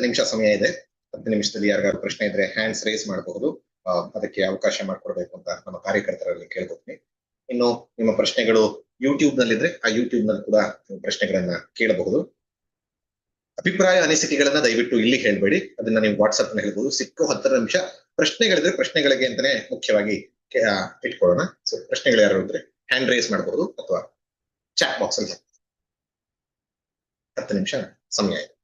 ಹತ್ತು ನಿಮಿಷ ಸಮಯ ಇದೆ. ಹತ್ತು ನಿಮಿಷದಲ್ಲಿ ಯಾರಿಗಾದ್ರು ಪ್ರಶ್ನೆ ಇದ್ರೆ ಹ್ಯಾಂಡ್ಸ್ ರೇಸ್ ಮಾಡಬಹುದು. ಅದಕ್ಕೆ ಅವಕಾಶ ಮಾಡಿಕೊಡ್ಬೇಕು ಅಂತ ನಮ್ಮ ಕಾರ್ಯಕರ್ತರಲ್ಲಿ ಕೇಳ್ಕೊತೀನಿ. ಇನ್ನು ನಿಮ್ಮ ಪ್ರಶ್ನೆಗಳು ಯೂಟ್ಯೂಬ್ ನಲ್ಲಿದ್ರೆ ಆ ಯೂಟ್ಯೂಬ್ನಲ್ಲಿ ಕೂಡ ಪ್ರಶ್ನೆಗಳನ್ನ ಕೇಳಬಹುದು. ಅಭಿಪ್ರಾಯ ಅನಿಸಿಕೆಗಳನ್ನ ದಯವಿಟ್ಟು ಇಲ್ಲಿ ಹೇಳ್ಬೇಡಿ. ಅದನ್ನ ನೀವು ವಾಟ್ಸ್ಆಪ್ನಲ್ಲಿ ಹೇಳ್ಬೋದು. ಸಿಕ್ಕ ಹತ್ತರ ನಿಮಿಷ ಪ್ರಶ್ನೆಗಳಿದ್ರೆ ಪ್ರಶ್ನೆಗಳಿಗೆ ಅಂತಾನೆ ಮುಖ್ಯವಾಗಿ ಇಟ್ಕೊಳ್ಳೋಣ. ಸೊ ಪ್ರಶ್ನೆಗಳು ಯಾರು ಇದ್ರೆ ಹ್ಯಾಂಡ್ ರೇಸ್ ಮಾಡಬಹುದು ಅಥವಾ ಚಾಟ್ ಬಾಕ್ಸ್ ಅಲ್ಲಿ. ಹತ್ತು ನಿಮಿಷ ಸಮಯ ಇದೆ.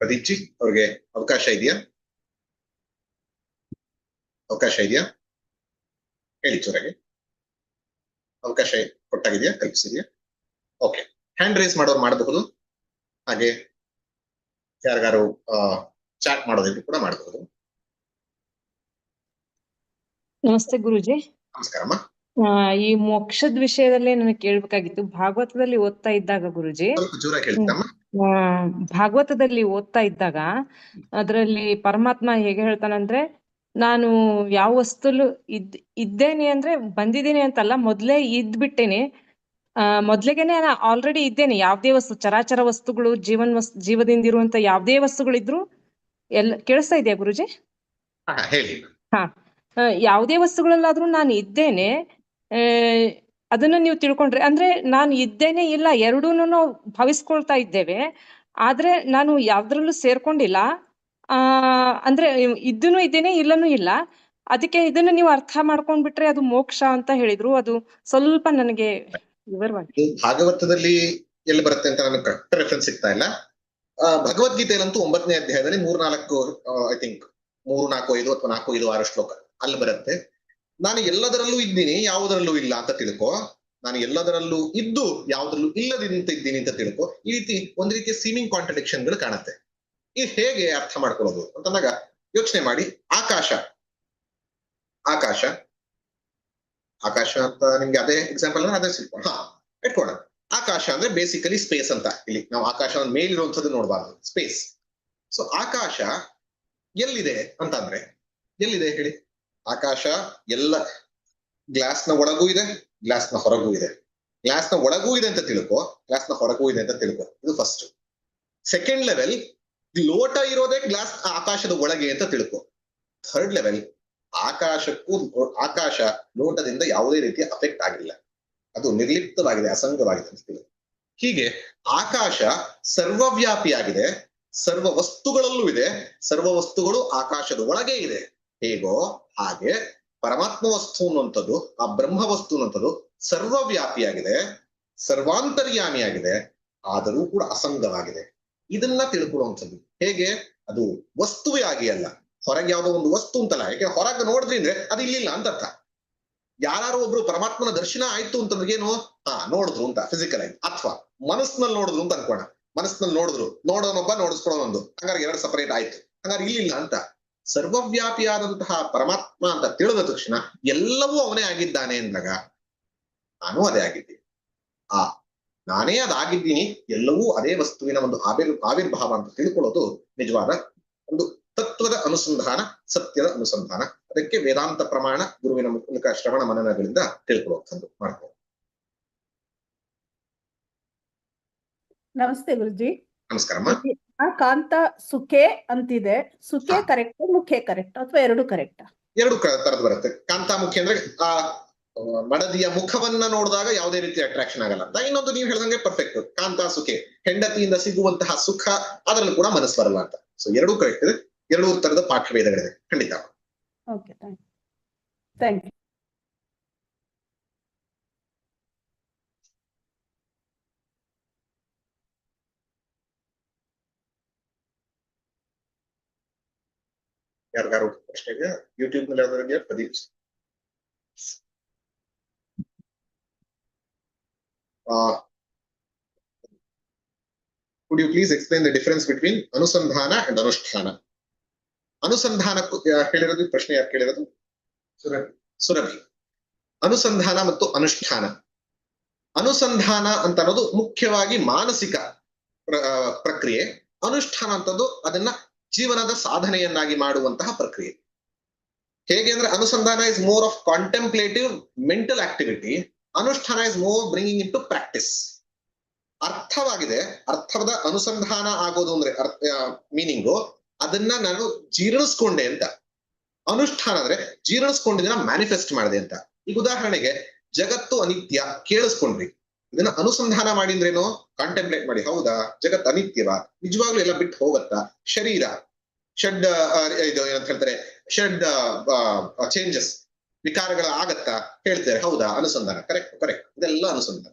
ಪ್ರದೀಪ್ ಜಿ ಅವ್ರಿಗೆ ಅವಕಾಶ ಇದೆಯಾ? ಅವಕಾಶ ಇದೆಯಾ? ಹೇಳಿ ಚೂರಾಗೆ ಅವಕಾಶ ಕೊಟ್ಟಾಗಿದೆಯಾ? ಕಲ್ಪಿಸಿದೆಯಾ? ಓಕೆ ಹ್ಯಾಂಡ್ ರೇಸ್ ಮಾಡೋರು ಮಾಡಬಹುದು. ಹಾಗೆ ಯಾರಿಗಾರು ಚಾಟ್ ಮಾಡೋದಿದ್ರು ಕೂಡ ಮಾಡಬಹುದು. ನಮಸ್ತೆ ಗುರುಜಿ. ನಮಸ್ಕಾರಮ್ಮ. ಆ, ಈ ಮೋಕ್ಷದ ವಿಷಯದಲ್ಲಿ ನನಗೆ ಕೇಳ್ಬೇಕಾಗಿತ್ತು. ಭಾಗವತದಲ್ಲಿ ಓದ್ತಾ ಇದ್ದಾಗ ಗುರುಜಿ. ಆ, ಭಾಗವತದಲ್ಲಿ ಓದ್ತಾ ಇದ್ದಾಗ ಅದರಲ್ಲಿ ಪರಮಾತ್ಮ ಹೇಗೆ ಹೇಳ್ತಾನಂದ್ರೆ ನಾನು ಯಾವ ವಸ್ತುಲು ಇದ್ ಇದ್ದೇನೆ ಅಂದ್ರೆ ಬಂದಿದ್ದೀನಿ ಅಂತಲ್ಲ ಮೊದ್ಲೇ ಇದ್ಬಿಟ್ಟೇನೆ. ಆ ಮೊದ್ಲಿಗೆನೆ ನಾ ಆಲ್ರೆಡಿ ಇದ್ದೇನೆ. ಯಾವ್ದೇ ವಸ್ತು ಚರಾಚರ ವಸ್ತುಗಳು ಜೀವನ್ ವಸ್ ಜೀವದಿಂದ ಇರುವಂತ ಯಾವ್ದೇ ವಸ್ತುಗಳಿದ್ರು ಎಲ್ಲ ಕೇಳಿಸ್ತಾ ಇದೆಯಾ ಗುರುಜಿ? ಹಾ ಯಾವುದೇ ವಸ್ತುಗಳಲ್ಲಾದ್ರೂ ನಾನು ಇದ್ದೇನೆ. ಅದನ್ನ ನೀವು ತಿಳ್ಕೊಂಡ್ರೆ, ಅಂದ್ರೆ ನಾನು ಇದ್ದೇನೆ ಇಲ್ಲ, ಎರಡೂನು ನಾವು ಭಾವಿಸ್ಕೊಳ್ತಾ ಇದ್ದೇವೆ, ಆದ್ರೆ ನಾನು ಯಾವ್ದ್ರಲ್ಲೂ ಸೇರ್ಕೊಂಡಿಲ್ಲ. ಆ, ಅಂದ್ರೆ ಇದ್ದನು ಇದ್ದೇನೆ, ಇಲ್ಲನೂ ಇಲ್ಲ. ಅದಕ್ಕೆ ಇದನ್ನ ನೀವು ಅರ್ಥ ಮಾಡ್ಕೊಂಡ್ಬಿಟ್ರೆ ಅದು ಮೋಕ್ಷ ಅಂತ ಹೇಳಿದ್ರು, ಅದು ಸ್ವಲ್ಪ ನನಗೆ ವಿವರವಾಗಿ ಭಾಗವತದಲ್ಲಿ ಎಲ್ಲಿ ಬರುತ್ತೆ ಅಂತ ನನಗೆ ಕರೆಕ್ಟ್ ರೆಫರೆನ್ಸ್ ಸಿಗ್ತಾ ಇಲ್ಲ. ಭಗವದ್ಗೀತೆಯಲ್ಲಂತೂ ಒಂಬತ್ತನೇ ಅಧ್ಯಾಯದಲ್ಲಿ ಮೂರ್ನಾಲ್ಕು ಐ ಥಿಂಕ್ ಮೂರು ನಾಲ್ಕು ಐದು ಅಥವಾ ನಾಲ್ಕು ಐದು ಆರು ಶ್ಲೋಕ ಅಲ್ಲಿ ಬರುತ್ತೆ. ನಾನು ಎಲ್ಲದರಲ್ಲೂ ಇದ್ದೀನಿ, ಯಾವುದರಲ್ಲೂ ಇಲ್ಲ ಅಂತ ತಿಳ್ಕೊ. ನಾನು ಎಲ್ಲದರಲ್ಲೂ ಇದ್ದು, ಯಾವುದರಲ್ಲೂ ಇಲ್ಲದಿಂತ ಇದ್ದೀನಿ ಅಂತ ತಿಳ್ಕೊ. ಈ ರೀತಿ ಒಂದ್ ರೀತಿಯ ಸೀಮಿಂಗ್ ಕಾಂಟ್ರಡಿಕ್ಷನ್ಗಳು ಕಾಣುತ್ತೆ. ಇದು ಹೇಗೆ ಅರ್ಥ ಮಾಡ್ಕೊಳ್ಳೋದು ಅಂತಂದಾಗ ಯೋಚನೆ ಮಾಡಿ. ಆಕಾಶ. ಆಕಾಶ. ಆಕಾಶ ಅಂತ ನಿಮ್ಗೆ ಅದೇ ಎಕ್ಸಾಂಪಲ್ ಅದೇ ಸಿಕ್ಕೋಣ ಹಾ ಇಟ್ಕೋಣ ಆಕಾಶ ಅಂದ್ರೆ ಬೇಸಿಕಲಿ ಸ್ಪೇಸ್ ಅಂತ. ಇಲ್ಲಿ ನಾವು ಆಕಾಶ ಮೇಲಿರುವಂಥದ್ದು ನೋಡಬಾರ್ದು. ಸ್ಪೇಸ್ ಸೊ ಆಕಾಶ ಎಲ್ಲಿದೆ ಅಂತಂದ್ರೆ, ಎಲ್ಲಿದೆ ಹೇಳಿ? ಆಕಾಶ ಎಲ್ಲ ಗ್ಲಾಸ್ನ ಒಳಗೂ ಇದೆ ಗ್ಲಾಸ್ನ ಹೊರಗೂ ಇದೆ. ಗ್ಲಾಸ್ನ ಒಳಗೂ ಇದೆ ಅಂತ ತಿಳ್ಕೊ ಗ್ಲಾಸ್ನ ಹೊರಗೂ ಇದೆ ಅಂತ ತಿಳ್ಕೊ. ಇದು ಫಸ್ಟ್ ಸೆಕೆಂಡ್ ಲೆವೆಲ್ ಲೋಟ ಇರೋದೇ ಗ್ಲಾಸ್ ಆಕಾಶದ ಒಳಗೆ ಅಂತ ತಿಳ್ಕೊ. ಥರ್ಡ್ ಲೆವೆಲ್ ಆಕಾಶಕ್ಕೂ ಆಕಾಶ ಲೋಟದಿಂದ ಯಾವುದೇ ರೀತಿಯ ಅಫೆಕ್ಟ್ ಆಗಿಲ್ಲ. ಅದು ನಿರ್ಲಿಪ್ತವಾಗಿದೆ, ಅಸಂಗವಾಗಿದೆ ಅಂತ ತಿಳ್ಕೊ. ಹೀಗೆ ಆಕಾಶ ಸರ್ವವ್ಯಾಪಿಯಾಗಿದೆ, ಸರ್ವ ವಸ್ತುಗಳಲ್ಲೂ ಇದೆ, ಸರ್ವ ವಸ್ತುಗಳು ಆಕಾಶದ ಒಳಗೆ ಇದೆ. ಹೇಗೋ ಹಾಗೆ ಪರಮಾತ್ಮ ವಸ್ತು ಅನ್ನುವಂಥದ್ದು ಆ ಬ್ರಹ್ಮ ವಸ್ತು ಅನ್ನುವಂಥದ್ದು ಸರ್ವವ್ಯಾಪಿಯಾಗಿದೆ, ಸರ್ವಾಂತರ್ಯಾಮಿಯಾಗಿದೆ, ಆದರೂ ಕೂಡ ಅಸಂಗವಾಗಿದೆ. ಇದನ್ನ ತಿಳ್ಕೊಳ್ಳುವಂಥದ್ದು. ಹೇಗೆ? ಅದು ವಸ್ತುವೇ ಆಗಿ ಅಲ್ಲ. ಹೊರಗೆ ಯಾವುದೋ ಒಂದು ವಸ್ತು ಅಂತಲ್ಲ. ಯಾಕೆ? ಹೊರಗೆ ನೋಡಿದ್ರಿ ಅಂದ್ರೆ ಅದು ಇಲ್ಲಿಲ್ಲ ಅಂತ ಅರ್ಥ. ಯಾರು ಒಬ್ರು ಪರಮಾತ್ಮನ ದರ್ಶನ ಆಯ್ತು ಅಂತಂದ್ರೆ ಏನು? ಹಾ, ನೋಡಿದ್ರು ಅಂತ ಫಿಸಿಕಲ್ ಆಗಿ ಅಥವಾ ಮನಸ್ಸಿನಲ್ಲಿ ನೋಡಿದ್ರು ಅಂತ ಅನ್ಕೋಣ. ಮನಸ್ಸಿನಲ್ಲಿ ನೋಡಿದ್ರು, ನೋಡೋನೊಬ್ಬ, ನೋಡಿಸ್ಕೊಳ್ಳೋನೊಂದು. ಹಂಗಾರೆ ಎರಡು ಸಪರೇಟ್ ಆಯ್ತು. ಹಂಗಾರೆ ಇಲ್ಲಿಲ್ಲ ಅಂತ. ಸರ್ವವ್ಯಾಪಿಯಾದಂತಹ ಪರಮಾತ್ಮ ಅಂತ ತಿಳಿದ ತಕ್ಷಣ ಎಲ್ಲವೂ ಅವನೇ ಆಗಿದ್ದಾನೆ ಅಂದಾಗ ನಾನು ಅದೇ ಆಗಿದ್ದೀನಿ. ಆ ನಾನೇ ಅದಾಗಿದ್ದೀನಿ ಎಲ್ಲವೂ ಅದೇ ವಸ್ತುವಿನ ಒಂದು ಆವಿರ್ ಆವಿರ್ಭಾವ ಅಂತ ತಿಳ್ಕೊಳ್ಳೋದು ನಿಜವಾದ ಒಂದು ತತ್ವದ ಅನುಸಂಧಾನ ಸತ್ಯದ ಅನುಸಂಧಾನ. ಅದಕ್ಕೆ ವೇದಾಂತ ಪ್ರಮಾಣ ಗುರುವಿನ ಮೂಲಕ ಶ್ರವಣ ಮನನಗಳಿಂದ ತಿಳ್ಕೊಳ್ಳುವಂಥದ್ದು ಮಾಡ್ಕೋ ನಮಸ್ತೆ ಗುರುಜಿ. ನಮಸ್ಕಾರಮ್ಮ. ಆ ಕಾಂತ ಸುಖೆ ಅಂತಿದೆ. ಸುಖೆ ಕರೆಕ್ಟ್ ಮುಖೆ ಕರೆಕ್ಟ್ ಅಥವಾ ಎರಡು ಕರೆಕ್ಟ್ ಎರಡು ತರದ್ ಬರುತ್ತೆ. ಕಾಂತಾಮುಖಿ ಅಂದ್ರೆ ಆ ಮಡದಿಯ ಮುಖವನ್ನ ನೋಡಿದಾಗ ಯಾವುದೇ ರೀತಿ ಅಟ್ರಾಕ್ಷನ್ ಆಗಲ್ಲ ಅಂತ. ಇನ್ನೊಂದು ನೀವು ಹೇಳ್ದಂಗೆ ಪರ್ಫೆಕ್ಟ್ ಕಾಂತಾ ಸುಖೆ ಹೆಂಡತಿಯಿಂದ ಸಿಗುವಂತಹ ಸುಖ ಅದರಲ್ಲೂ ಕೂಡ ಮನಸ್ಸು ಬರಲ್ಲ ಅಂತ. ಸೊ ಎರಡೂ ಕರೆಕ್ಟ್ ಇದೆ ಎರಡೂ ತರದ ಪಾಠಭೇದಗಳಿದೆ ಖಂಡಿತ. ಓಕೆ ಥ್ಯಾಂಕ್ ಯು ಯಾರಿಗಾರು ಪ್ರಶ್ನೆ ಇದೆಯಾ? ಯೂಟ್ಯೂಬ್ನಲ್ಲಿ ಯಾವ್ದಾದ್ರು ಇದೆಯಾ? Pradeep could you please explain the difference between ಅನುಸಂಧಾನ ಅಂಡ್ ಅನುಷ್ಠಾನ? ಅನುಸಂಧಾನಕ್ಕೂ ಕೇಳಿರೋದು ಹೇಳಿರೋದು ಪ್ರಶ್ನೆ ಯಾರು ಕೇಳಿರೋದು? ಸುರಭಿ. ಸುರಭಿ. ಅನುಸಂಧಾನ ಮತ್ತು ಅನುಷ್ಠಾನ. ಅನುಸಂಧಾನ ಅಂತ ಅನ್ನೋದು ಮುಖ್ಯವಾಗಿ ಮಾನಸಿಕ ಪ್ರಕ್ರಿಯೆ. ಅನುಷ್ಠಾನ ಅಂತದ್ದು ಅದನ್ನ ಜೀವನದ ಸಾಧನೆಯನ್ನಾಗಿ ಮಾಡುವಂತಹ ಪ್ರಕ್ರಿಯೆ. ಹೇಗೆ ಅಂದ್ರೆ ಅನುಸಂಧಾನ is more of contemplative mental activity ಅನುಷ್ಠಾನ is more bringing into practice ಅರ್ಥವಾಗಿದೆ, ಅರ್ಥದ ಅನುಸಂಧಾನ ಆಗೋದು ಅಂದ್ರೆ ಮೀನಿಂಗು ಅದನ್ನ ನಾನು ಜೀರ್ಣಿಸ್ಕೊಂಡೆ ಅಂತ. ಅನುಷ್ಠಾನ ಅಂದ್ರೆ ಜೀರ್ಣಿಸ್ಕೊಂಡಿದ್ದನ್ನ ಮ್ಯಾನಿಫೆಸ್ಟ್ ಮಾಡಿದೆ ಅಂತ. ಈಗ ಉದಾಹರಣೆಗೆ, ಜಗತ್ತು ಅನಿತ್ಯ ಕೇಳಿಸ್ಕೊಂಡ್ರಿ. ಇದನ್ನ ಅನುಸಂಧಾನ ಮಾಡಿದ್ರೇನು? ಕಾಂಟೆಂಪ್ಲೇಟ್ ಮಾಡಿ. ಹೌದಾ? ಜಗತ್ ಅನಿತ್ಯವ? ನಿಜವಾಗ್ಲೂ ಎಲ್ಲ ಬಿಟ್ಟು ಹೋಗತ್ತಾ? ಶರೀರ. ಷಡ್ ಇದು ಏನಂತ ಹೇಳ್ತಾರೆ? ಷಡ್ ಚೇಂಜಸ್ ವಿಕಾರಗಳ ಆಗತ್ತಾ? ಹೇಳ್ತಾರೆ. ಹೌದಾ? ಅನುಸಂಧಾನ. ಕರೆಕ್ಟ್ ಕರೆಕ್ಟ್ ಇದೆಲ್ಲ ಅನುಸಂಧಾನ.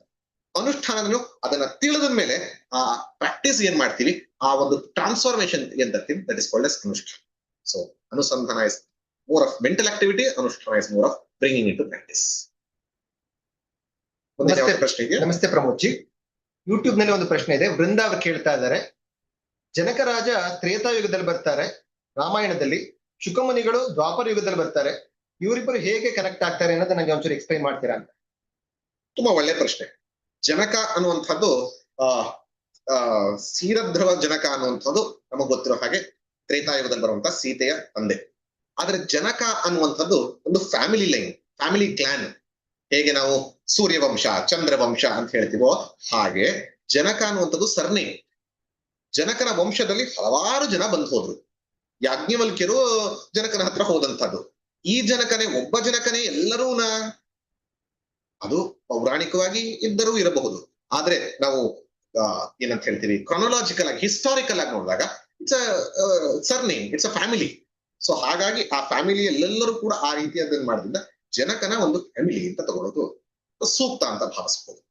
ಅನುಷ್ಠಾನ ಅದನ್ನ ತಿಳಿದ ಮೇಲೆ ಆ ಪ್ರಾಕ್ಟೀಸ್ ಏನ್ ಮಾಡ್ತೀವಿ? ಆ ಒಂದು ಟ್ರಾನ್ಸ್ಫಾರ್ಮೇಶನ್ ಏನ್ ತರ್ತೀವಿ? ದಟ್ ಇಸ್ ಕಾಲ್ಡ್ ಎಸ್ ಅನುಷ್ಠಾನ. ಸೊ ಅನುಸಂಧಾನ is more of mental activity ಅನುಷ್ಠಾನ is more of bringing into practice ಮುಂದಿನ ನಮಸ್ತೆ. ಪ್ರಮೋದ್ ಜಿ ಯೂಟ್ಯೂಬ್ನಲ್ಲಿ ಒಂದು ಪ್ರಶ್ನೆ ಇದೆ. ವೃಂದ ಅವರು ಕೇಳ್ತಾ ಇದ್ದಾರೆ. ಜನಕರಾಜ ತ್ರೇತಾಯುಗದಲ್ಲಿ ಬರ್ತಾರೆ ರಾಮಾಯಣದಲ್ಲಿ. ಶುಕಮುನಿಗಳು ದ್ವಾಪರ ಯುಗದಲ್ಲಿ ಬರ್ತಾರೆ. ಇವರಿಬ್ಬರು ಹೇಗೆ ಕನೆಕ್ಟ್ ಆಗ್ತಾರೆ ಅನ್ನೋದು ನನಗೆ ಒಂಚೂರು ಎಕ್ಸ್ಪ್ಲೈನ್ ಮಾಡ್ತೀರಾ ಅಂತ. ತುಂಬಾ ಒಳ್ಳೆ ಪ್ರಶ್ನೆ. ಜನಕ ಅನ್ನುವಂಥದ್ದು ಆ ಸೀರಧ್ರವ ಜನಕ ಅನ್ನುವಂಥದ್ದು ನಮಗ್ ಗೊತ್ತಿರೋ ಹಾಗೆ ತ್ರೇತಾಯುಗದಲ್ಲಿ ಬರುವಂತಹ ಸೀತೆಯ ತಂದೆ. ಆದ್ರೆ ಜನಕ ಅನ್ನುವಂಥದ್ದು ಒಂದು ಫ್ಯಾಮಿಲಿ ಲೈನ್ ಫ್ಯಾಮಿಲಿ ಕ್ಲಾನ್ ಹೇಗೆ ನಾವು ಸೂರ್ಯವಂಶ, ಚಂದ್ರವಂಶ ಅಂತ ಹೇಳ್ತೀವೋ ಹಾಗೆ ಜನಕ ಅನ್ನುವಂಥದ್ದು ಸರಣಿ. ಜನಕನ ವಂಶದಲ್ಲಿ ಹಲವಾರು ಜನ ಬಂದು ಹೋದ್ರು. ಯಾಜ್ಞವಲ್ಕ್ಯರು ಜನಕನ ಹತ್ರ ಹೋದಂಥದ್ದು. ಈ ಜನಕನೇ, ಒಬ್ಬ ಜನಕನೇ ನಾ ಅದು ಪೌರಾಣಿಕವಾಗಿ ಇದ್ದರೂ ಇರಬಹುದು. ಆದ್ರೆ ನಾವು ಏನಂತ ಹೇಳ್ತೀವಿ ಕ್ರೊನೊಲಾಜಿಕಲ್ ಆಗಿ ಹಿಸ್ಟಾರಿಕಲ್ ಆಗಿ ನೋಡಿದಾಗ it's surname it's a family so ಹಾಗಾಗಿ ಆ ಫ್ಯಾಮಿಲಿ ಎಲ್ಲೆಲ್ಲರೂ ಕೂಡ ಆ ರೀತಿಯದನ್ನು ಮಾಡೋದ್ರಿಂದ ಜನಕನ ಒಂದು ಫ್ಯಾಮಿಲಿ ಅಂತ ತಗೊಳ್ಳೋದು ಸೂಕ್ತ ಅಂತ ಭಾವಿಸ್ಬೋದು.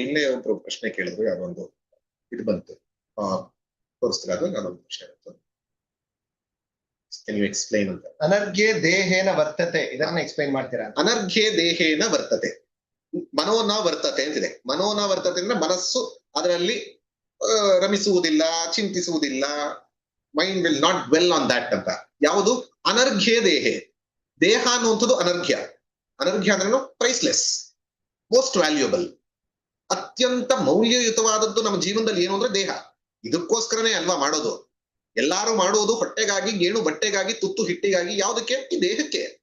ಇಲ್ಲೇ ಒಬ್ರು ಪ್ರಶ್ನೆ ಕೇಳಿದ್ರು ಯಾವ್ದೊಂದು ಇದು ಬಂತು. ಆ ತೋರಿಸ್ತೀರಾ? ಅದು ಯಾವ್ದೊಂದು ಪ್ರಶ್ನೆ ಬಂತು ಯು ಎಕ್ಸ್ಪ್ಲೈನ್ ಅಂತ? ಅನರ್ಘ್ಯ ದೇಹೇನ ವರ್ತತೆ ಇದನ್ನ ಎಕ್ಸ್ಪ್ಲೈನ್ ಮಾಡ್ತೀರಾ? ಅನರ್ಘ್ಯೆ ದೇಹೇನ ವರ್ತತೆ. ಮನೋನ ವರ್ತತೆ ಅಂತಿದೆ. ಮನೋನ ವರ್ತತೆ ಅಂದ್ರೆ ಮನಸ್ಸು ಅದರಲ್ಲಿ ರಮಿಸುವುದಿಲ್ಲ ಚಿಂತಿಸುವುದಿಲ್ಲ mind will not dwell on that ಅಂತ. ಯಾವುದು? ಅನರ್ಘ್ಯ ದೇಹೆ. ದೇಹ ಅನ್ನುವಂಥದ್ದು ಅನರ್ಘ್ಯ. ಅನರ್ಘ್ಯ ಅಂದ್ರೇನು? ಪ್ರೈಸ್ಲೆಸ್ ಮೋಸ್ಟ್ ವ್ಯಾಲ್ಯೂಯಬಲ್ ಅತ್ಯಂತ ಮೌಲ್ಯಯುತವಾದದ್ದು ನಮ್ಮ ಜೀವನದಲ್ಲಿ ಏನು ಅಂದ್ರೆ ದೇಹ. ಇದಕ್ಕೋಸ್ಕರನೇ ಅಲ್ವಾ ಮಾಡೋದು? ಎಲ್ಲಾರು ಮಾಡೋದು ಹೊಟ್ಟೆಗಾಗಿ, ಗೇಣು ಬಟ್ಟೆಗಾಗಿ, ತುತ್ತು ಹಿಟ್ಟಿಗಾಗಿ, ಯಾವುದಕ್ಕೆ? ಈ ದೇಹಕ್ಕೆ.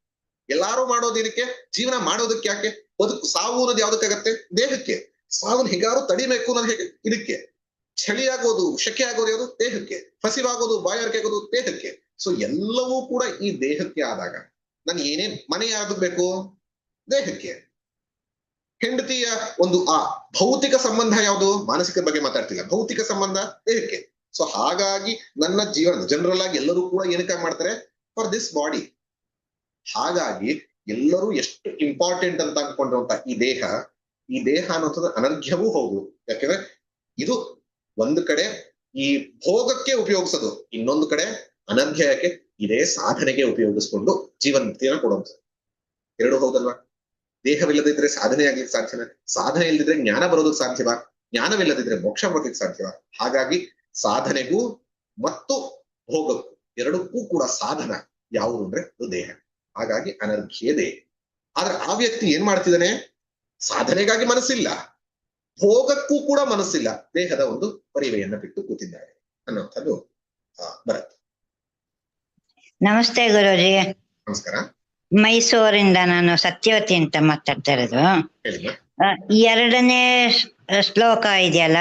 ಎಲ್ಲಾರು ಮಾಡೋದು ಇದಕ್ಕೆ ಜೀವನ ಮಾಡೋದಕ್ಕೆ ಯಾಕೆ? ಬದುಕು ಸಾವು ಅನ್ನೋದು ಯಾವ್ದಕ್ಕಾಗತ್ತೆ? ದೇಹಕ್ಕೆ. ಸಾವನ್ನ ಹೇಗಾರು ತಡಿಬೇಕು ಅನ್ನೋದು ಹೇಗೆ? ಇದಕ್ಕೆ. ಚಳಿ ಆಗೋದು ಶಕೆ ಆಗೋದು ಯಾವುದು? ದೇಹಕ್ಕೆ. ಹಸಿವಾಗೋದು, ಬಾಯಾರಿಕೆ ಆಗೋದು ದೇಹಕ್ಕೆ. ಸೊ ಎಲ್ಲವೂ ಕೂಡ ಈ ದೇಹಕ್ಕೆ ಆದಾಗ ನನ್ ಏನೇನ್ ಮನೆ ಯಾವ್ದು ಬೇಕು ದೇಹಕ್ಕೆ. ಹೆಂಡತಿಯ ಒಂದು ಆ ಭೌತಿಕ ಸಂಬಂಧ ಯಾವುದು? ಮಾನಸಿಕ ಬಗ್ಗೆ ಮಾತಾಡ್ತಿಲ್ಲ. ಭೌತಿಕ ಸಂಬಂಧ, ದೇಹಕ್ಕೆ. ಸೊ ಹಾಗಾಗಿ ನನ್ನ ಜೀವನ, ಜನರಲ್ ಆಗಿ ಎಲ್ಲರೂ ಕೂಡ ಏನಕ್ಕಾಗಿ ಮಾಡ್ತಾರೆ? ಫಾರ್ ದಿಸ್ ಬಾಡಿ ಹಾಗಾಗಿ ಎಲ್ಲರೂ ಎಷ್ಟು ಇಂಪಾರ್ಟೆಂಟ್ ಅಂತ ಅನ್ಕೊಂಡಿರುವಂತ ಈ ದೇಹ ಈ ದೇಹ ಅನ್ನೋಂಥದ್ದು ಅನರ್ಘ್ಯವೂ ಹೌದು. ಯಾಕಂದ್ರೆ ಇದು ಒಂದು ಕಡೆ ಈ ಭೋಗಕ್ಕೆ ಉಪಯೋಗಿಸೋದು, ಇನ್ನೊಂದು ಕಡೆ ಅನರ್ಘ್ಯಕ್ಕೆ ಇದೇ ಸಾಧನೆಗೆ ಉಪಯೋಗಿಸ್ಕೊಂಡು ಜೀವನ ಕೊಡುವಂಥದ್ದು. ಎರಡು ಹೌದಲ್ವಾ? ದೇಹವಿಲ್ಲದಿದ್ರೆ ಸಾಧನೆ ಆಗ್ಲಿಕ್ಕೆ ಸಾಧ್ಯವ ಸಾಧನೆ ಇಲ್ಲದಿದ್ರೆ ಜ್ಞಾನ ಬರೋದಕ್ಕೆ ಸಾಧ್ಯವಾ? ಜ್ಞಾನವಿಲ್ಲದಿದ್ರೆ ಮೋಕ್ಷ ಬರೋದಕ್ಕೆ ಸಾಧ್ಯವ? ಹಾಗಾಗಿ ಸಾಧನೆಗೂ ಮತ್ತು ಭೋಗಕ್ಕೂ ಎರಡಕ್ಕೂ ಕೂಡ ಸಾಧನ ಯಾವುದು ಅಂದ್ರೆ ಅದು ದೇಹ. ಹಾಗಾಗಿ ಅನರ್ಘ್ಯ ದೇಹ ಆದ್ರೆ ಆ ವ್ಯಕ್ತಿ ಏನ್ ಮಾಡ್ತಿದ್ದಾನೆ? ಸಾಧನೆಗಾಗಿ ಮನಸ್ಸಿಲ್ಲ. ಭೋಗಕ್ಕೂ ಕೂಡ ಮನಸ್ಸಿಲ್ಲ. ದೇಹದ ಒಂದು ಪರಿವೆಯನ್ನ ಬಿಟ್ಟು ಕೂತಿದ್ದಾರೆ ಅನ್ನುವಂಥದ್ದು ಆ, ಬರುತ್ತೆ. ನಮಸ್ತೆ ಗುರುಜಿ. ನಮಸ್ಕಾರ. ಮೈಸೂರಿಂದ ನಾನು ಸತ್ಯವತಿ ಅಂತ ಮಾತಾಡ್ತಾ ಇರೋದು. ಆ, ಎರಡನೇ ಶ್ಲೋಕ ಇದೆಯಲ್ಲ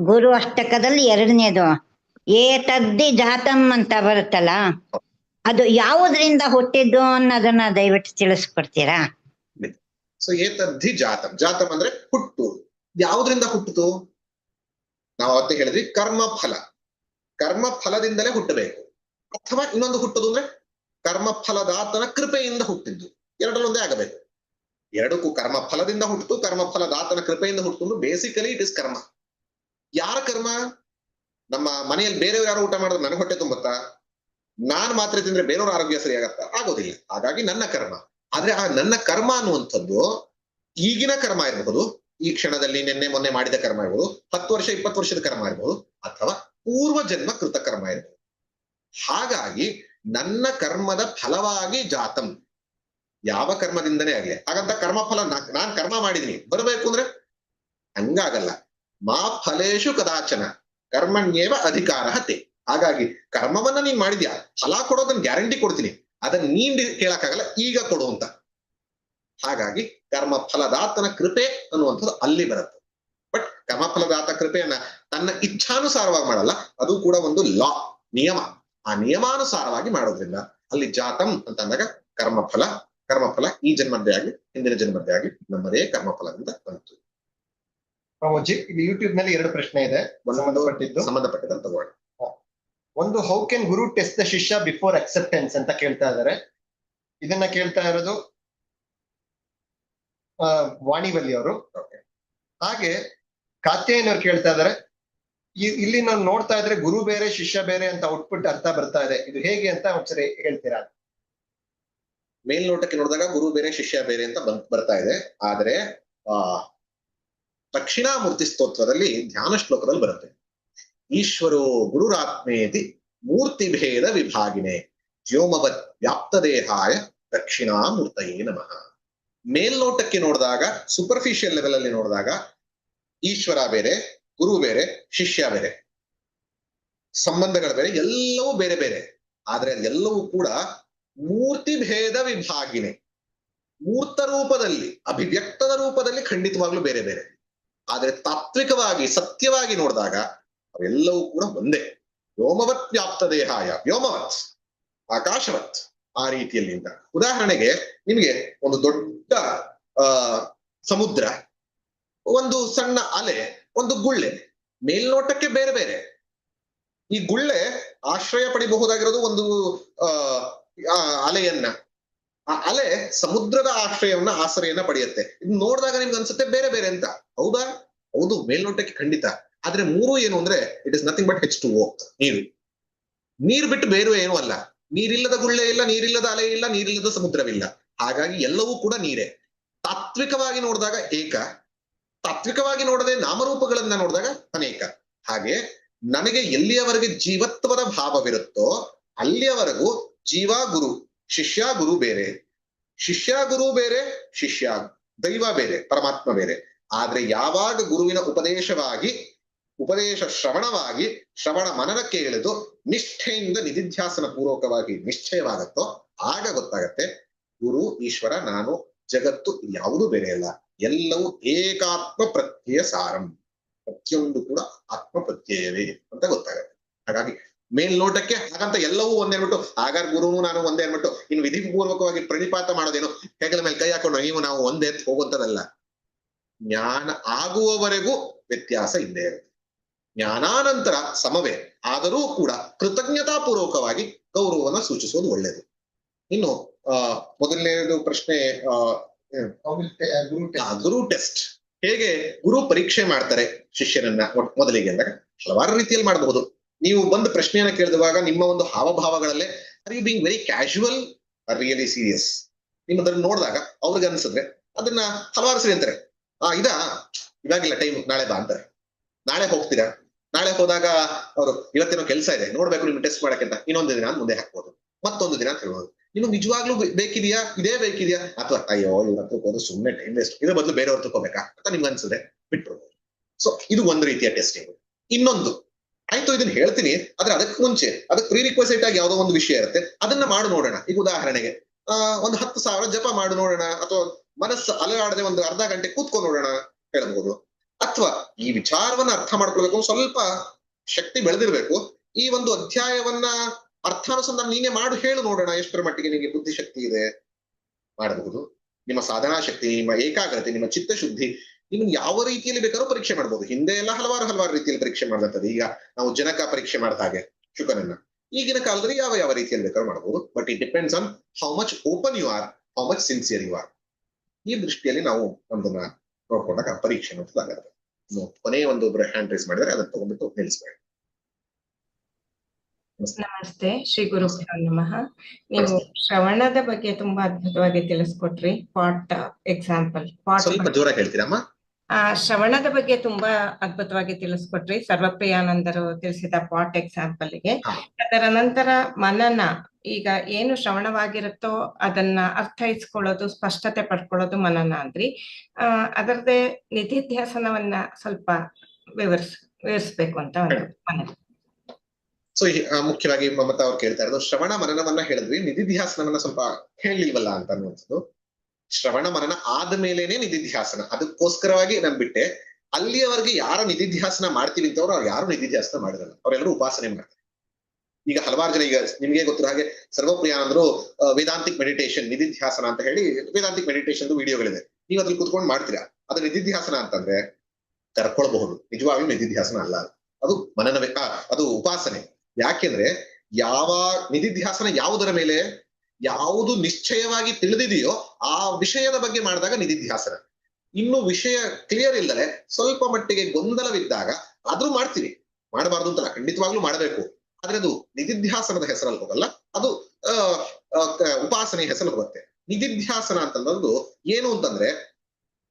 ಗುರು ಅಷ್ಟಕದಲ್ಲಿ ಎರಡನೇದು. ಏತದ್ದಿ ಜಾತಂ ಅಂತ ಬರುತ್ತಲ್ಲ ಅದು ಯಾವುದರಿಂದ ಹುಟ್ಟಿದ್ದು ಅನ್ನೋದನ್ನ ದಯವಿಟ್ಟು ತಿಳಿಸ್ಕೊಡ್ತೀರಾ? ಸೊ ಏತದ್ದಿ ಜಾತಂ. ಜಾತಂ ಅಂದ್ರೆ ಹುಟ್ಟು. ಯಾವುದರಿಂದ ಹುಟ್ಟಿತು? ನಾವು ಅವತ್ತೇ ಹೇಳಿದ್ವಿ ಕರ್ಮ ಫಲ ಕರ್ಮ ಫಲದಿಂದಲೇ ಹುಟ್ಟಬೇಕು. ಅಥವಾ ಇನ್ನೊಂದು ಹುಟ್ಟೋದು ಅಂದ್ರೆ ಕರ್ಮ ಫಲದಾತನ ಕೃಪೆಯಿಂದ ಹುಟ್ಟಿದ್ದು. ಎರಡರಲ್ಲೊಂದೇ ಆಗಬೇಕು. ಎರಡಕ್ಕೂ ಕರ್ಮ ಫಲದಿಂದ ಹುಟ್ಟಿತು ಕರ್ಮ ಫಲದಾತನ ಕೃಪೆಯಿಂದ ಹುಟ್ಟಿತು ಬೇಸಿಕಲಿ ಇಟ್ ಇಸ್ ಕರ್ಮ ಯಾರ ಕರ್ಮ? ನಮ್ಮ ಮನೆಯಲ್ಲಿ ಬೇರೆಯವ್ರು ಯಾರು ಊಟ ಮಾಡಿದ್ರೆ ನನಗೆ ಹೊಟ್ಟೆ ತುಂಬುತ್ತಾ? ನಾನು ಮಾತ್ರ ತಿಂದ್ರೆ ಬೇರೆಯವ್ರ ಆರೋಗ್ಯ ಸರಿಯಾಗತ್ತಾ? ಆಗೋದಿಲ್ಲ. ಹಾಗಾಗಿ ನನ್ನ ಕರ್ಮ. ಆದ್ರೆ ಆ ನನ್ನ ಕರ್ಮ ಅನ್ನುವಂಥದ್ದು ಈಗಿನ ಕರ್ಮ ಇರಬಹುದು ಈ ಕ್ಷಣದಲ್ಲಿ ನಿನ್ನೆ ಮೊನ್ನೆ ಮಾಡಿದ ಕರ್ಮ ಇರ್ಬೋದು, ಹತ್ತು ವರ್ಷ, ಇಪ್ಪತ್ತು ವರ್ಷದ ಕರ್ಮ ಇರ್ಬೋದು, ಅಥವಾ ಪೂರ್ವ ಜನ್ಮ ಕೃತ ಕರ್ಮ ಇರಬಹುದು ಹಾಗಾಗಿ ನನ್ನ ಕರ್ಮದ ಫಲವಾಗಿ ಜಾತಂ. ಯಾವ ಕರ್ಮದಿಂದನೇ ಆಗ್ಲಿ, ಹಾಗಂತ ಕರ್ಮ ಫಲ ನಾನ್ ಕರ್ಮ ಮಾಡಿದೀನಿ, ಬರಬೇಕು ಅಂದ್ರೆ ಹಂಗಾಗಲ್ಲ. ಮಾ ಫಲೇಶು ಕದಾಚನ, ಕರ್ಮಣ್ಯೇವ ಅಧಿಕಾರ ಹತ್ತೆ ಹಾಗಾಗಿ ಕರ್ಮವನ್ನ ನೀನ್ ಮಾಡಿದ್ಯಾ, ಫಲ ಕೊಡೋದನ್ನ ಗ್ಯಾರಂಟಿ ಕೊಡ್ತೀನಿ ಅದನ್ನ ನೀನ್ ಕೇಳಕ್ಕಾಗಲ್ಲ, ಈಗ ಕೊಡು ಅಂತ. ಹಾಗಾಗಿ ಕರ್ಮ ಫಲದಾತನ ಕೃಪೆ ಅನ್ನುವಂಥದ್ದು ಅಲ್ಲಿ ಬರುತ್ತೆ. ಬಟ್ ಕರ್ಮಫಲದಾತ ಕೃಪೆಯನ್ನ ತನ್ನ ಇಚ್ಛಾನುಸಾರವಾಗಿ ಮಾಡಲ್ಲ, ಅದು ಕೂಡ ಒಂದು ಲಾ, ನಿಯಮ. ಆ ನಿಯಮಾನುಸಾರವಾಗಿ ಮಾಡೋದ್ರಿಂದ ಅಲ್ಲಿ ಜಾತಂ ಅಂತ ಅಂದಾಗ ಕರ್ಮಫಲ ಕರ್ಮಫಲ ಈ ಜನ್ಮದ್ದೇ ಆಗ್ಲಿ ಹಿಂದಿನ ಜನ್ಮದ್ದೇ ಆಗ್ಲಿ ನಮ್ಮದೇ ಕರ್ಮಫಲದಿಂದ ಬಂತು. ಇಲ್ಲಿ ಯೂಟ್ಯೂಬ್ನಲ್ಲಿ ಎರಡು ಪ್ರಶ್ನೆ ಇದೆ. ಸಂಬಂಧಪಟ್ಟಿದ್ದಂತ ಒಂದು how. Can guru test the shishya before acceptance ಅಂತ ಕೇಳ್ತಾ ಇದ್ದಾರೆ. ಇದನ್ನ ಕೇಳ್ತಾ ಇರೋದು ವಾಣಿವಲ್ಲಿ ಅವರು ಹಾಗೆ ಕಾತ್ಯಾಯನವ್ರು ಕೇಳ್ತಾ ಇದ್ದಾರೆ. ಇಲ್ಲಿ ನಾವು ನೋಡ್ತಾ ಇದ್ರೆ ಗುರು ಬೇರೆ, ಶಿಷ್ಯ ಬೇರೆ ಅಂತ ಔಟ್ಪುಟ್ ಅರ್ಥ ಬರ್ತಾ ಇದೆ. ಇದು ಹೇಗೆ ಅಂತ ಒಂದ್ಸರಿ ಹೇಳ್ತೀರಾ? ಮೇಲ್ನೋಟಕ್ಕೆ ನೋಡಿದಾಗ ಗುರು ಬೇರೆ, ಶಿಷ್ಯ ಬೇರೆ ಅಂತ ಬರ್ತಾ ಇದೆ. ಆದ್ರೆ, ಆ, ದಕ್ಷಿಣಾಮೂರ್ತಿ ಸ್ತೋತ್ರದಲ್ಲಿ ಧ್ಯಾನ ಶ್ಲೋಕದಲ್ಲಿ ಬರುತ್ತೆ. ಈಶ್ವರೋ ಗುರುರಾತ್ಮೇತಿ ಮೂರ್ತಿ ಭೇದ ವಿಭಾಗಿನೇ ವ್ಯೋಮವತ್ ವ್ಯಾಪ್ತ ದೇಹಾಯ ದಕ್ಷಿಣಾಮೂರ್ತಯೇ ನಮಃ. ಮೇಲ್ನೋಟಕ್ಕೆ ನೋಡಿದಾಗ ಸೂಪರ್ಫಿಷಿಯಲ್ ಲೆವೆಲ್ ಅಲ್ಲಿ ನೋಡಿದಾಗ, ಈಶ್ವರ ಬೇರೆ ಗುರು ಬೇರೆ, ಶಿಷ್ಯ ಬೇರೆ, ಸಂಬಂಧಗಳು ಬೇರೆ, ಎಲ್ಲವೂ ಬೇರೆ ಬೇರೆ. ಆದ್ರೆ ಅದೆಲ್ಲವೂ ಕೂಡ ಮೂರ್ತಿ ಭೇದ ವಿಭಾಗಿನೆ. ಮೂರ್ತ ರೂಪದಲ್ಲಿ, ಅಭಿವ್ಯಕ್ತದ ರೂಪದಲ್ಲಿ ಖಂಡಿತವಾಗ್ಲೂ ಬೇರೆ ಬೇರೆ. ಆದ್ರೆ ತಾತ್ವಿಕವಾಗಿ, ಸತ್ಯವಾಗಿ ನೋಡಿದಾಗ ಅವೆಲ್ಲವೂ ಕೂಡ ಒಂದೇ. ವ್ಯೋಮವತ್ ವ್ಯಾಪ್ತ ದೇಹಾಯ, ವ್ಯೋಮವತ್, ಆಕಾಶವತ್ ಆ ರೀತಿಯಲ್ಲಿ ಉದಾಹರಣೆಗೆ ನಿಮಗೆ ಒಂದು ದೊಡ್ಡ, ಆ, ಸಮುದ್ರ, ಒಂದು ಸಣ್ಣ ಅಲೆ ಒಂದು ಗುಳ್ಳೆ, ಮೇಲ್ನೋಟಕ್ಕೆ ಬೇರೆ ಬೇರೆ. ಈ ಗುಳ್ಳೆ ಆಶ್ರಯ ಪಡಿಬಹುದಾಗಿರೋದು ಒಂದು, ಆ ಅಲೆಯನ್ನ. ಆ ಅಲೆ ಸಮುದ್ರದ ಆಶ್ರಯವನ್ನ ಆಶ್ರಯನ ಪಡೆಯುತ್ತೆ. ಇದು ನೋಡಿದಾಗ ನಿಮ್ಗೆ ಅನ್ಸುತ್ತೆ ಬೇರೆ ಬೇರೆ ಅಂತ. ಹೌದಾ? ಹೌದು, ಮೇಲ್ನೋಟಕ್ಕೆ ಖಂಡಿತ. ಆದ್ರೆ ಮೂರು ಏನು ಅಂದ್ರೆ it is nothing but H two O ನೀರು. ನೀರ್ ಬಿಟ್ಟು ಬೇರೆ ಏನೂ ಅಲ್ಲ. ನೀರಿಲ್ಲದ ಗುಳ್ಳೆ ಇಲ್ಲ, ನೀರಿಲ್ಲದ ಅಲೆ ಇಲ್ಲ, ನೀರಿಲ್ಲದ ಸಮುದ್ರವಿಲ್ಲ. ಹಾಗಾಗಿ ಎಲ್ಲವೂ ಕೂಡ ನೀರೇ. ತಾತ್ವಿಕವಾಗಿ ನೋಡಿದಾಗ ಏಕ. ತಾತ್ವಿಕವಾಗಿ ನೋಡದೆ ನಾಮರೂಪಗಳನ್ನ ನೋಡಿದಾಗ ಅನೇಕ. ಹಾಗೆ ನನಗೆ ಎಲ್ಲಿಯವರೆಗೆ ಜೀವತ್ವದ ಭಾವವಿರುತ್ತೋ ಅಲ್ಲಿಯವರೆಗೂ ಜೀವ ಗುರು ಶಿಷ್ಯ ಗುರು ಬೇರೆ. ಶಿಷ್ಯ ಗುರು ಬೇರೆ, ಶಿಷ್ಯ, ದೈವ ಬೇರೆ, ಪರಮಾತ್ಮ ಬೇರೆ. ಆದ್ರೆ ಯಾವಾಗ ಗುರುವಿನ ಉಪದೇಶವಾಗಿ, ಉಪದೇಶ ಶ್ರವಣವಾಗಿ, ಶ್ರವಣ ಮನನಕ್ಕೆ ಇಳಿದು ನಿಷ್ಠೆಯಿಂದ ನಿಧಿಧ್ಯಾಸನ ಪೂರ್ವಕವಾಗಿ ನಿಶ್ಚಯವಾಗತ್ತೋ ಆಗ ಗೊತ್ತಾಗತ್ತೆ, ಗುರು, ಈಶ್ವರ, ನಾನು, ಜಗತ್ತು ಯಾವುದೂ ಬೇರೆ ಅಲ್ಲ. ಎಲ್ಲವೂ ಏಕಾತ್ಮ ಪ್ರತ್ಯಯ ಸಾರಂ. ಪ್ರತಿಯೊಂದು ಕೂಡ ಆತ್ಮ ಪ್ರತ್ಯಯವೇ ಅಂತ ಗೊತ್ತಾಗುತ್ತೆ. ಹಾಗಾಗಿ ಮೇಲ್ನೋಟಕ್ಕೆ ಹಾಗಂತ ಎಲ್ಲವೂ ಒಂದೇ ಅನ್ಬಿಟ್ಟು ಆಗಾರ್ ಗುರುನು ನಾನು ಒಂದೇ ಅನ್ಬಿಟ್ಟು ಇನ್ನು ವಿಧಿಪೂರ್ವಕವಾಗಿ ಪ್ರಣಿಪಾತ ಮಾಡೋದೇನು? ಹೆಗಲ ಮೇಲೆ ಕೈ ಹಾಕೊಂಡು, ನೀವು ನಾವು ಒಂದೇ ಅಂತ ಹೋಗುವಂತದಲ್ಲ ಜ್ಞಾನ ಆಗುವವರೆಗೂ ವ್ಯತ್ಯಾಸ ಇದ್ದೇ ಇರುತ್ತೆ. ಜ್ಞಾನಾನಂತರ ಸಮವೇ, ಆದರೂ ಕೂಡ ಕೃತಜ್ಞತಾ ಪೂರ್ವಕವಾಗಿ ಗೌರವವನ್ನು ಸೂಚಿಸೋದು ಒಳ್ಳೆಯದು ಇನ್ನು ಮೊದಲನೇದು ಪ್ರಶ್ನೆ ಗುರು ಟೆಸ್ಟ್ ಹೇಗೆ ಗುರು ಪರೀಕ್ಷೆ ಮಾಡ್ತಾರೆ ಶಿಷ್ಯನನ್ನ ಮೊದಲಿಗೆ ಅಂದಾಗ ಹಲವಾರು ರೀತಿಯಲ್ಲಿ ಮಾಡಬಹುದು. ನೀವು ಬಂದು ಪ್ರಶ್ನೆಯನ್ನ ಕೇಳಿದಾಗ ನಿಮ್ಮ ಒಂದು ಹಾವಭಾವಗಳಲ್ಲೇ are you being very casual really serious ನಿಮ್ಮದನ್ನ ನೋಡಿದಾಗ ಅವ್ರಿಗೆ ಅನ್ಸಿದ್ರೆ ಅದನ್ನ ಹಲವಾರು ಸರಿ ಅಂತಾರೆ. ಆ, ಇದಾ? ಇವಾಗಿಲ್ಲ ಟೈಮ್ ನಾಳೆ ಬಾ ಅಂತಾರೆ. ನಾಳೆ ಹೋಗ್ತೀರಾ? ನಾಳೆ ಹೋದಾಗ ಅವರು, ಇವತ್ತೇನೋ ಕೆಲಸ ಇದೆ, ನೋಡ್ಬೇಕು, ನಿಮ್ಗೆ ಟೆಸ್ಟ್ ಮಾಡಕ್ಕೆ ಅಂತ ಇನ್ನೊಂದು ದಿನ ಮುಂದೆ ಹಾಕ್ಬೋದು, ಮತ್ತೊಂದು ದಿನ ಅಂತ ಹೇಳ್ಬೋದು. ನಿಮ್ಗೆ ನಿಜವಾಗ್ಲೂ ಬೇಕಿದೆಯಾ? ಇದೇ ಬೇಕಿದೆಯಾ? ಅಥವಾ, ಅಯ್ಯೋ ಇವ್ರ ಸುಮ್ಮನೆ ಟೈಮ್ ವೇಸ್ಟ್ ಇದ್ರ ಬದಲು ಬೇರೆಯವ್ರ ಹೋಗ್ಬೇಕಾ? ಅಂತ ನಿಮ್ಗೆ ಅನ್ಸುತ್ತೆ ಬಿಟ್ಬಿಡ್ಬೋದು ಸೊ ಇದು ಒಂದು ರೀತಿಯ ಟೆಸ್ಟಿಂಗ್ ಇನ್ನೊಂದು. ಆಯ್ತು ಇದನ್ನ ಹೇಳ್ತೀನಿ. ಆದ್ರೆ ಅದಕ್ಕೆ ಮುಂಚೆ ಅದಕ್ಕೆ ಪ್ರೀ ರಿಕ್ವೆಸೈಟ್ ಆಗಿ ಯಾವುದೋ ಒಂದು ವಿಷಯ ಇರುತ್ತೆ. ಅದನ್ನ ಮಾಡಿ ನೋಡೋಣ. ಈಗ ಉದಾಹರಣೆಗೆ ಒಂದು ಹತ್ತು ಸಾವಿರ ಜಪ ಮಾಡಿ ನೋಡೋಣ. ಅಥವಾ, ಮನಸ್ಸು ಅಲಗಾಡದೆ ಒಂದು ಅರ್ಧ ಗಂಟೆ ಕೂತ್ಕೊಂಡು ನೋಡೋಣ ಹೇಳ್ಬಹುದು ಅಥವಾ, ಈ ವಿಚಾರವನ್ನ ಅರ್ಥ ಮಾಡ್ಕೊಳ್ಬೇಕು. ಸ್ವಲ್ಪ ಶಕ್ತಿ ಬೆಳೆದಿರ್ಬೇಕು. ಈ ಒಂದು ಅಧ್ಯಾಯವನ್ನ ಅರ್ಥಾನುಸಂಧಾನ ನೀನೇ ಮಾಡು, ಹೇಳು ನೋಡೋಣ ಎಷ್ಟರ ಮಟ್ಟಿಗೆ ನಿಮಗೆ ಬುದ್ಧಿಶಕ್ತಿ ಇದೆ. ಮಾಡಬಹುದು. ನಿಮ್ಮ ಸಾಧನಾ ಶಕ್ತಿ ನಿಮ್ಮ ಏಕಾಗ್ರತೆ, ನಿಮ್ಮ ಚಿತ್ತಶುದ್ಧಿ ನಿಮ್ಗೆ ಯಾವ ರೀತಿಯಲ್ಲಿ ಬೇಕಾದ್ರೂ ಪರೀಕ್ಷೆ ಮಾಡಬಹುದು. ಹಿಂದೆ ಎಲ್ಲ ಹಲವಾರು ಹಲವಾರು ರೀತಿಯಲ್ಲಿ ಪರೀಕ್ಷೆ ಮಾಡ್ಲತ್ತದ. ಈಗ ನಾವು ಜನಕ ಪರೀಕ್ಷೆ ಮಾಡ್ತಾ ಹಾಗೆ ಶುಕನನ್ನ. ಈಗಿನ ಕಾಲದಲ್ಲಿ ಯಾವ ಯಾವ ರೀತಿಯಲ್ಲಿ ಬೇಕಾದ್ರೂ ಮಾಡಬಹುದು. But it depends on how much open you are how much sincere you are ಈ ದೃಷ್ಟಿಯಲ್ಲಿ ನಾವು ಒಂದನ್ನ ನೋಡ್ಕೊಂಡಾಗ ಪರೀಕ್ಷೆ ಅನ್ನೋದು ಕೊನೆಯ ಒಂದು ಹ್ಯಾಂಡ್ ರೈಸ್ ಮಾಡಿದ್ರೆ ಅದನ್ನ ತಗೊಂಡ್ಬಿಟ್ಟು ನಿಲ್ಲಿಸ್ಬೇಡಿ. ನಮಸ್ತೆ ಶ್ರೀ ಗುರುಭ್ಯೋ ನಮಃ. ನೀವು ಶ್ರವಣದ ಬಗ್ಗೆ ತುಂಬಾ ಅದ್ಭುತವಾಗಿ ತಿಳಿಸ್ಕೊಟ್ರಿ. ಪಾಟ್ ಎಕ್ಸಾಂಪಲ್ ಪಾಟ್ ಸ್ವಲ್ಪ ಜೋರಾಗಿ ಹೇಳ್ತೀರಮ್ಮ? ಆ ಶ್ರವಣದ ಬಗ್ಗೆ ತುಂಬಾ ಅದ್ಭುತವಾಗಿ ತಿಳಿಸ್ಕೊಟ್ರಿ. ಸರ್ವಪ್ರಿಯಾನಂದರು ತಿಳಿಸಿದ ಪಾಟ್ ಎಕ್ಸಾಂಪಲ್ಗೆ. ಅದರ ನಂತರ ಮನನ ಈಗ ಏನು ಶ್ರವಣವಾಗಿರುತ್ತೋ ಅದನ್ನ ಅರ್ಥೈಸ್ಕೊಳ್ಳೋದು ಸ್ಪಷ್ಟತೆ ಪಡ್ಕೊಳ್ಳೋದು ಮನನ ಅಂದ್ರಿ. ಆ ಅದರದೇ ನಿಧಿಧ್ಯಾಸನವನ್ನ ಸ್ವಲ್ಪ ವಿವರಿಸ್ ವಿವರಿಸ್ಬೇಕು ಅಂತ ಒಂದು ಮನವಿ. ಸೊ ಮುಖ್ಯವಾಗಿ ಮಮತಾ ಅವ್ರು ಕೇಳ್ತಾ ಇರೋದು, ಶ್ರವಣ ಮನನವನ್ನ ಹೇಳಿದ್ವಿ, ನಿಧಿಧ್ಯಾಸನವನ್ನ ಸ್ವಲ್ಪ ಹೇಳಿಲ್ವಲ್ಲ ಅಂತ ಅನ್ನುವಂಥದ್ದು. ಶ್ರವಣ ಮನನ ಆದ ಮೇಲೇನೆ ನಿಧಿಧ್ಯಾಸನ. ಅದಕ್ಕೋಸ್ಕರವಾಗಿ ನಾನು ಬಿಟ್ಟೆ. ಅಲ್ಲಿಯವರೆಗೆ ಯಾರ ನಿಧಿಧ್ಯಾಸನ ಮಾಡ್ತೀವಿ ಅಂತ ಅವ್ರು ಯಾರು ನಿಧಿಧ್ಯಾಸನ ಮಾಡಿರಲ್ಲ. ಅವರೆಲ್ಲರೂ ಉಪಾಸನೆ ಮಾಡ್ತಾರೆ. ಈಗ ಹಲವಾರು ಜನ, ಈಗ ನಿಮ್ಗೆ ಗೊತ್ತಿರೋ ಹಾಗೆ ಸರ್ವಪ್ರಿಯಾನಂದ್ರು ವೇದಾಂತಿಕ್ ಮೆಡಿಟೇಷನ್ ನಿಧಿಧ್ಯಾಸನ ಅಂತ ಹೇಳಿ ವೇದಾಂತಿಕ್ ಮೆಡಿಟೇಷನ್ ವಿಡಿಯೋಗಳಿದೆ. ನೀವು ಅದ್ರಲ್ಲಿ ಕುತ್ಕೊಂಡು ಮಾಡ್ತೀರಾ? ಅದು ನಿಧಿಧ್ಯಾಸನ ಅಂತಂದ್ರೆ ಕರ್ಕೊಳ್ಬಹುದು. ನಿಜವಾಗ್ಲೂ ನಿಧಿಧ್ಯಾಸನ ಅಲ್ಲ. ಅದು ಮನನವೇ ಅದು ಉಪಾಸನೆ. ಯಾಕೆಂದ್ರೆ ಯಾವ ನಿಧಿಧ್ಯಾಸನ ಯಾವುದರ ಮೇಲೆ ಯಾವುದು ನಿಶ್ಚಯವಾಗಿ ತಿಳಿದಿದೆಯೋ ಆ ವಿಷಯದ ಬಗ್ಗೆ ಮಾಡಿದಾಗ ನಿಧಿಧ್ಯಾಸನ. ಇನ್ನು ವಿಷಯ ಕ್ಲಿಯರ್ ಇಲ್ಲದೆ ಸ್ವಲ್ಪ ಮಟ್ಟಿಗೆ ಗೊಂದಲವಿದ್ದಾಗ ಆದ್ರೂ ಮಾಡ್ತೀವಿ. ಮಾಡಬಾರ್ದು ಅಂತಲ್ಲ, ಖಂಡಿತವಾಗ್ಲೂ ಮಾಡಬೇಕು. ಆದ್ರೆ ಅದು ನಿಧಿಧ್ಯಾಸನದ ಹೆಸರಲ್ಲಿ ಹೋಗಲ್ಲ, ಅದು ಉಪಾಸನೆಯ ಹೆಸರಲ್ಲಿ ಹೋಗುತ್ತೆ. ನಿಧಿಧ್ಯಾಸನ ಅಂತಂದು ಏನು ಅಂತಂದ್ರೆ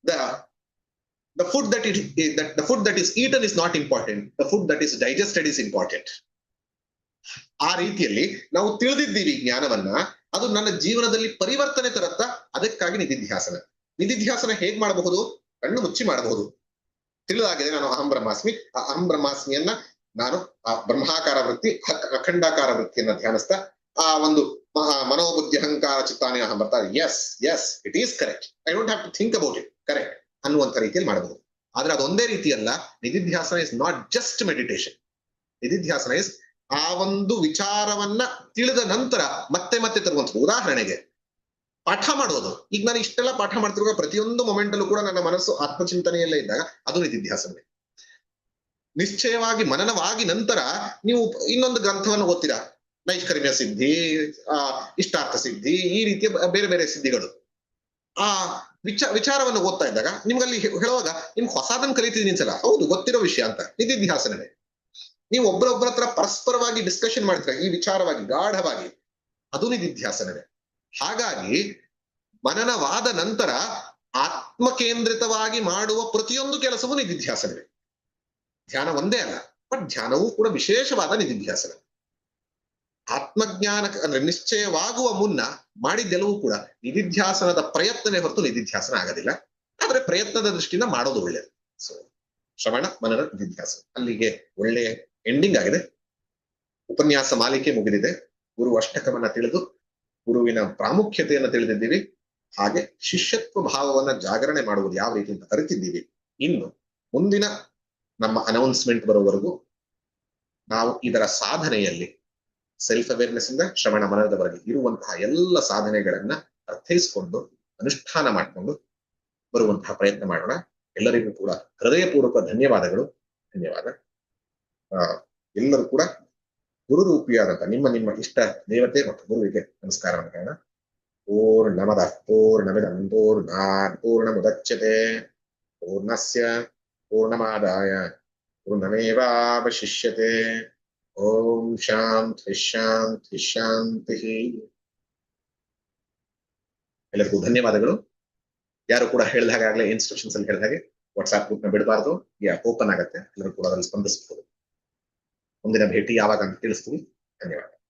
the the food that it the food that is eaten is not important the food that is digested is important ಆ ರೀತಿಯಲ್ಲಿ ನಾವು ತಿಳಿದಿದ್ದೀವಿ ಜ್ಞಾನವನ್ನ, ಅದು ನನ್ನ ಜೀವನದಲ್ಲಿ ಪರಿವರ್ತನೆ ತರತ್ತ ಅದಕ್ಕಾಗಿ ನಿಧಿಧ್ಯಾಸನ. ನಿಧಿಧ್ಯಾಸನ ಹೇಗ್ ಮಾಡಬಹುದು? ಕಣ್ಣು ಮುಚ್ಚಿ ಮಾಡಬಹುದು. ತಿಳಿದಾಗಿದೆ ನಾನು ಅಹಂ ಬ್ರಹ್ಮಾಸ್ಮಿ, ಆ ಅಹಂ ಬ್ರಹ್ಮಾಸ್ಮಿಯನ್ನ ನಾನು ಆ ಬ್ರಹ್ಮಾಕಾರ ವೃತ್ತಿ, ಅಖ- ಅಖಂಡಾಕಾರ ವೃತ್ತಿಯನ್ನ ಧ್ಯಾನಿಸ್ತಾ, ಆ ಒಂದು ಮಹಾ ಮನೋಬುದ್ಧಿ ಅಹಂಕಾರ ಚಿತ್ತಾನೆ ಅಹಂ ಬರ್ತಾರೆ yes yes it is correct I don't have to think about it correct ಅನ್ನುವಂತ ರೀತಿಯಲ್ಲಿ ಮಾಡಬಹುದು. ಆದ್ರೆ ಅದೊಂದೇ ರೀತಿಯಲ್ಲ, ನಿಧಿಧ್ಯಾಸನ ಇಸ್ ನಾಟ್ ಜಸ್ಟ್ ಮೆಡಿಟೇಷನ್ ನಿಧಿಧ್ಯಾಸನ ಇಸ್ ಆ ಒಂದು ವಿಚಾರವನ್ನ ತಿಳಿದ ನಂತರ ಮತ್ತೆ ಮತ್ತೆ ತರುವಂಥದ್ದು. ಉದಾಹರಣೆಗೆ, ಪಾಠ ಮಾಡೋದು. ಈಗ ನಾನು ಇಷ್ಟೆಲ್ಲ ಪಾಠ ಮಾಡ್ತಿರುವಾಗ ಪ್ರತಿಯೊಂದು ಮೊಮೆಂಟ್ ಅಲ್ಲೂ ಕೂಡ ನನ್ನ ಮನಸ್ಸು ಆತ್ಮಚಿಂತನೆಯಲ್ಲೇ ಇದ್ದಾಗ ಅದು ನಿಧಿಧ್ಯಾಸನವೇ ನಿಶ್ಚಯವಾಗಿ ಮನನವಾಗಿ ನಂತರ ನೀವು ಇನ್ನೊಂದು ಗ್ರಂಥವನ್ನು ಓದ್ತೀರಾ? ನೈಷ್ಕರ್ಮ್ಯ ಸಿದ್ಧಿ, ಆ, ಇಷ್ಟಾರ್ಥ ಸಿದ್ಧಿ, ಈ ರೀತಿಯ ಬೇರೆ ಬೇರೆ ಸಿದ್ಧಿಗಳು. ಆ ವಿಚ, ವಿಚಾರವನ್ನು ಓದ್ತಾ ಇದ್ದಾಗ ನಿಮ್ಗಲ್ಲಿ ಹೇಳುವಾಗ, ನಿಮ್ಗೆ ಹೊಸದನ್ನು ಕಲಿತಿದ್ದೀನಿ ಸಲ ಹೌದು, ಗೊತ್ತಿರೋ ವಿಷಯ ಅಂತ. ನಿಧಿಧ್ಯಾಸನವೇ ನೀವು ಒಬ್ಬರೊಬ್ಬರ ಹತ್ರ ಪರಸ್ಪರವಾಗಿ ಡಿಸ್ಕಷನ್ ಮಾಡ್ತೀರಾ? ಈ ವಿಚಾರವಾಗಿ, ಗಾಢವಾಗಿ. ಅದು ನಿಧಿಧ್ಯಾಸನವೇ ಹಾಗಾಗಿ, ಮನನವಾದ ನಂತರ ಆತ್ಮಕೇಂದ್ರಿತವಾಗಿ ಮಾಡುವ ಪ್ರತಿಯೊಂದು ಕೆಲಸವೂ ನಿಧಿಧ್ಯಾಸನವೇ ಧ್ಯಾನ ಒಂದೇ ಅಲ್ಲ, ಬಟ್ ಧ್ಯಾನವೂ ಕೂಡ ವಿಶೇಷವಾದ ನಿಧಿಧ್ಯಾಸನ ಆತ್ಮಜ್ಞಾನ ಅಂದ್ರೆ ನಿಶ್ಚಯವಾಗುವ ಮುನ್ನ ಮಾಡಿದ್ದೆಲ್ಲವೂ ಕೂಡ ನಿಧಿಧ್ಯಾಸನದ ಪ್ರಯತ್ನವೇ ಹೊರತು ನಿಧಿಧ್ಯಾಸನ ಆಗೋದಿಲ್ಲ. ಆದ್ರೆ ಪ್ರಯತ್ನದ ದೃಷ್ಟಿಯಿಂದ ಮಾಡೋದು ಒಳ್ಳೆಯದು ಸೊ ಶ್ರವಣ, ಮನನ, ನಿಧಿಧ್ಯಾಸನ. ಅಲ್ಲಿಗೆ ಒಳ್ಳೆಯ ಎಂಡಿಂಗ್ ಆಗಿದೆ. ಉಪನ್ಯಾಸ ಮಾಲಿಕೆ ಮುಗಿದಿದೆ. ಗುರು ಅಷ್ಟಕವನ್ನ ತಿಳಿದು ಗುರುವಿನ ಪ್ರಾಮುಖ್ಯತೆಯನ್ನು ತಿಳಿದಿದ್ದೀವಿ. ಹಾಗೆ ಶಿಷ್ಯತ್ವ ಭಾವವನ್ನ ಜಾಗರಣೆ ಮಾಡುವುದು ಯಾವ ರೀತಿ ಅಂತ ಅರಿತಿದ್ದೀವಿ. ಇನ್ನು ಮುಂದಿನ ನಮ್ಮ ಅನೌನ್ಸ್ಮೆಂಟ್ ಬರುವವರೆಗೂ ನಾವು ಇದರ ಸಾಧನೆಯಲ್ಲಿ ಸೆಲ್ಫ್ ಅವೇರ್ನೆಸ್ ಇಂದ ಶ್ರವಣ ಮನದವರೆಗೆ ಇರುವಂತಹ ಎಲ್ಲ ಸಾಧನೆಗಳನ್ನ ಅರ್ಥೈಸಿಕೊಂಡು, ಅನುಷ್ಠಾನ ಮಾಡಿಕೊಂಡು ಬರುವಂತಹ ಪ್ರಯತ್ನ ಮಾಡೋಣ. ಎಲ್ಲರಿಗೂ ಕೂಡ ಹೃದಯಪೂರ್ವಕ ಧನ್ಯವಾದಗಳು. ಧನ್ಯವಾದ. ಎಲ್ಲರೂ ಕೂಡ ಗುರುರೂಪಿಯಾದಂತಹ ನಿಮ್ಮ ನಿಮ್ಮ ಇಷ್ಟ ದೇವತೆ ಮತ್ತು ಗುರುವಿಗೆ ನಮಸ್ಕಾರವನ್ನು ಹೇಳೋಣ. ಪೂರ್ಣಮದ ಪೂರ್ಣಮಿದಂ ಪೂರ್ಣಾತ್ ಪೂರ್ಣಮುದಚ್ಯತೆ, ಪೂರ್ಣಸ್ಯ, ಪೂರ್ಣಮಾದಾಯ, ಪೂರ್ಣಮೇವಾವಶಿಷ್ಯತೆ. ಓಂ ಶಾಂತಿ ಶಾಂತಿ ಶಾಂತಿ. ಎಲ್ಲರಿಗೂ ಧನ್ಯವಾದಗಳು. ಯಾರು ಕೂಡ ಹೇಳಿದ ಹಾಗೆ ಆಗ್ಲೇ ಇನ್ಸ್ಟ್ರಕ್ಷನ್ಸ್ ಅಲ್ಲಿ ಹೇಳಿದ ಹಾಗೆ ವಾಟ್ಸ್ಆಪ್ ಗ್ರೂಪ್ನ ಬಿಡಬಾರ್ದು. ಯಾ ಓಪನ್ ಆಗುತ್ತೆ. ಎಲ್ಲರೂ ಕೂಡ ಅದರಲ್ಲಿ ಸ್ಪಂದಿಸಬಹುದು ಮುಂದಿನ ಭೇಟಿ ಯಾವಾಗ ಅಂತ ತಿಳಿಸ್ತೀವಿ. ಧನ್ಯವಾದ